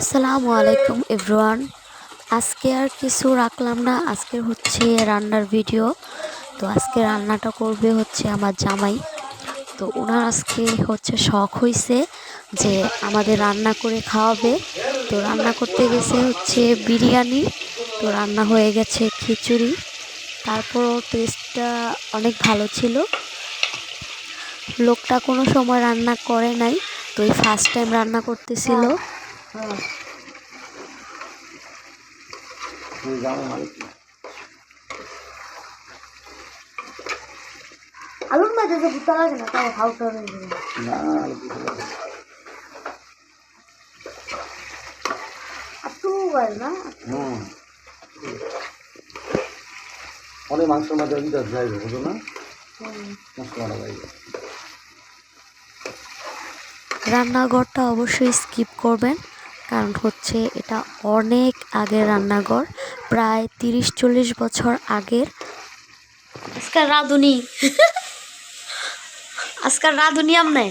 আসসালামু আলাইকুম, এভরিওয়ান। আজকে আর কিছু রাখলাম না, আজকে হচ্ছে রান্নার ভিডিও। তো আজকে রান্নাটা করবে হচ্ছে আমার জামাই। তো ওনার আজকে হচ্ছে শখ হয়েছে যে আমাদের রান্না করে খাওয়াবে। তো রান্না করতে গেছে হচ্ছে বিরিয়ানি, তো রান্না হয়ে গেছে খিচুড়ি। তারপরও টেস্টটা অনেক ভালো ছিল। লোকটা কোনো সময় রান্না করে নাই, তো এই ফার্স্ট টাইম রান্না করতেছিল। আলুর মাঝে যে ভুতা লাগে না তাও একটু হয় না হুম। অনেক মাংসের মাঝে দিতে যাইবে বুঝো না? মশলাটা যাইবে রান্নাঘরটা অবশ্যই স্কিপ করবেন। কারণ হচ্ছে এটা অনেক আগের রান্নাঘর প্রায় তিরিশ চল্লিশ বছর আগের। আজকাল রাঁধুনি। আজকাল রাঁধুনি আমনে।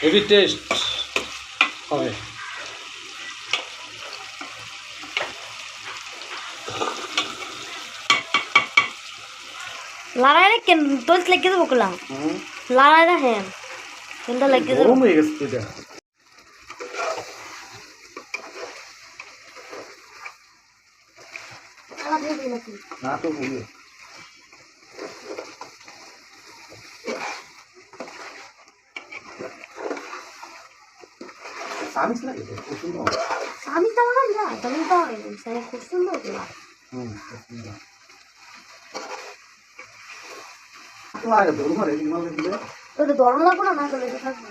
হেভি টেস্ট হবে লড়াই রে কেন তোর লেগে দেবো কলাম? লড়াই না হ্যাঁ কিন্তু লেগে দেবো তো এটা না তো ভুলে সামিস লাগে খুব সুন্দর। আমি তো আমার না তুমি তো সেটা খুব সুন্দর কলা হুম খুব সুন্দর। তো মালে দিলে? না? লেগে থাকবে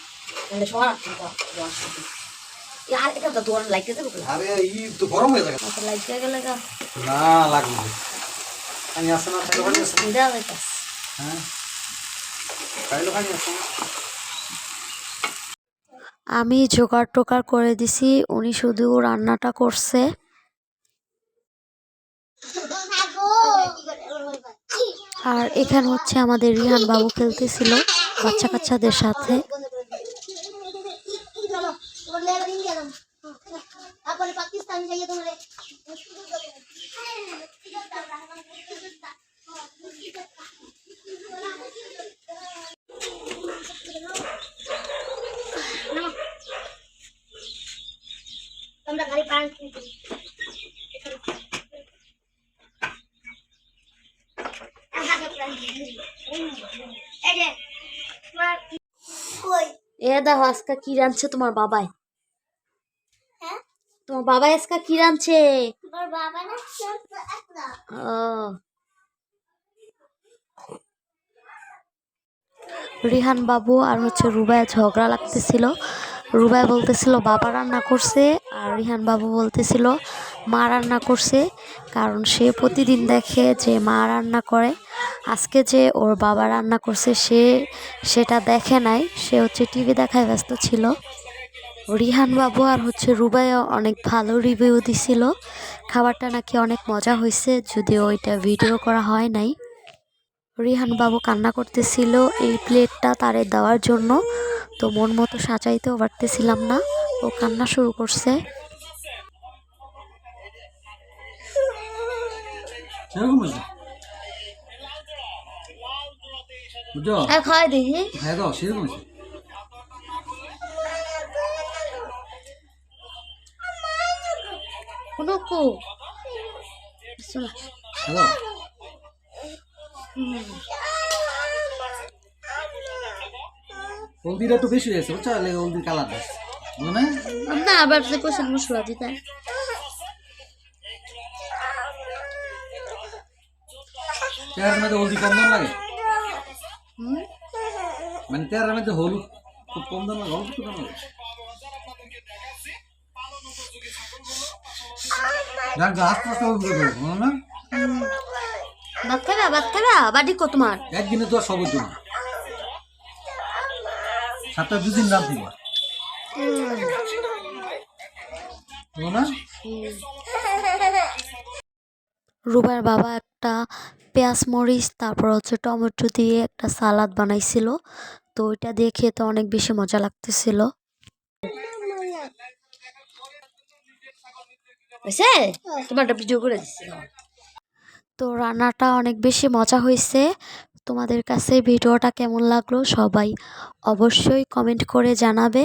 তো এটা তো আরে ই তো গরম হয়ে যাবে। মাথা লাইতে গেলে গা। না লাগবে না? হ্যাঁ। খাইলে আমি জোগাড় টোকার করে দিছি উনি শুধু রান্নাটা করছে। আর এখানে হচ্ছে আমাদের রিহান বাবু খেলতেছিল বাচ্চা কাচ্চাদের সাথে তারপরে পাকিস্তান যাইয়ে তোমার তোমরা খালি পান এই যে তোমার কই এ দেখো আজকে কি রাঁধছে তোমার বাবাই? হ্যাঁ? তোমার আজকে কি রাঁধছে? রিহান বাবু আর হচ্ছে রুবায় ঝগড়া লাগতেছিল। রুবায় বলতেছিল বাবা রান্না করছে। আর রিহান বাবু বলতেছিল মা রান্না করছে। কারণ সে প্রতিদিন দেখে যে মা রান্না করে। আজকে যে ওর বাবা রান্না করছে, সে সেটা দেখে নাই। সে হচ্ছে টিভি দেখায় ব্যস্ত ছিল। রিহান বাবু আর হচ্ছে রুবাইও অনেক ভালো রিভিউ দিছিল। খাবারটা নাকি অনেক মজা হয়েছে, যদিও ওইটা ভিডিও করা হয় নাই। রিহান বাবু কান্না করতেছিল, এই প্লেটটা তারে দেওয়ার জন্য। তো মন মতো সাজাইতেও পারতেছিলাম না, ও কান্না শুরু করছে। সেরকম হয়েছে বুঝছ? আর খাওয়াই দেখি হ্যাঁ তো সেরকম কোনো কু? হ্যালো? হলদিটা একটু বেশি হয়েছে বুঝছ? হলদির কালারটা বুঝো না? আবার সে কোশন মশলা দিতে তেহারের মধ্যে হলদি কম লাগে? মানে তেহারের মধ্যে হলুদ খুব কম দাম হলুদ দাম দেবো, না ভাত খাবা ভাত খাবা বাড়ি তোমার। একদিনে তো আর সব হইতো না। সাতটা দুদিন ছিল না? রুবাইয়ের বাবা একটা পেঁয়াজ মরিচ তারপর হচ্ছে টমেটো দিয়ে একটা সালাদ বানাইছিল। তো ওইটা দিয়ে খেতে অনেক বেশি মজা লাগতেছিল। হয়েছে? ভিডিও করে দিচ্ছি তো রান্নাটা অনেক বেশি মজা হয়েছে। তোমাদের কাছে ভিডিওটা কেমন লাগল সবাই অবশ্যই কমেন্ট করে জানাবে।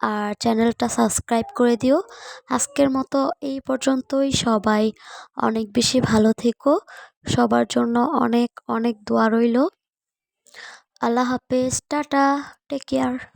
আর চ্যানেলটা সাবস্ক্রাইব করে দিও। আজকের মতো এই পর্যন্তই। সবাই অনেক বেশি ভালো থেকো। সবার জন্য অনেক অনেক দোয়া রইল। আল্লাহ হাফেজ। টাটা। Take care.